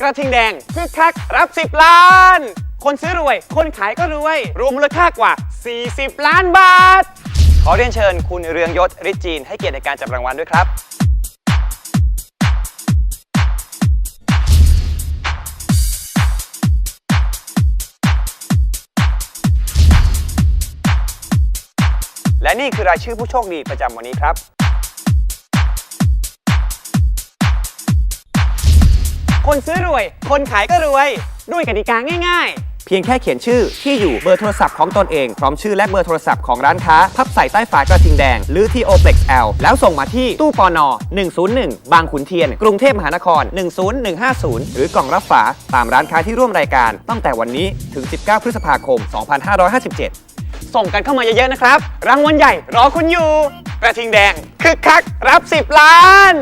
กระทิงแดงคึกคักรับ 10 ล้าน คนซื้อรวย คนขายก็รวย รวมมูลค่ากว่า 40 ล้านบาท ขอเรียนเชิญคุณเรืองยศฤทธิ์จีนให้เกียรติในการจับรางวัลด้วยครับ และนี่คือรายชื่อผู้โชคดีประจำวันนี้ครับ คนซื้อรวย คนขายก็รวย ด้วยกติกาง่ายๆเพียงแค่เขียนชื่อที่อยู่เบอร์โทรศัพท์ของตนเอง พร้อมชื่อและเบอร์โทรศัพท์ของร้านค้า พับใส่ใต้ฝากระทิงแดง หรือที่ OPLEX L แล้วส่งมาที่ตู้ปอนอ101 บางขุนเทียน กรุงเทพมหานคร 10150 หรือกล่องรับฝา ตามร้านค้าที่ร่วมรายการ ตั้งแต่วันนี้ถึง 19 พฤษภาคม 2557 ส่งกันเข้ามาเยอะๆนะครับ รางวัลใหญ่รอคุณอยู่ กระทิงแดงคึกคักรับ 10 ล้าน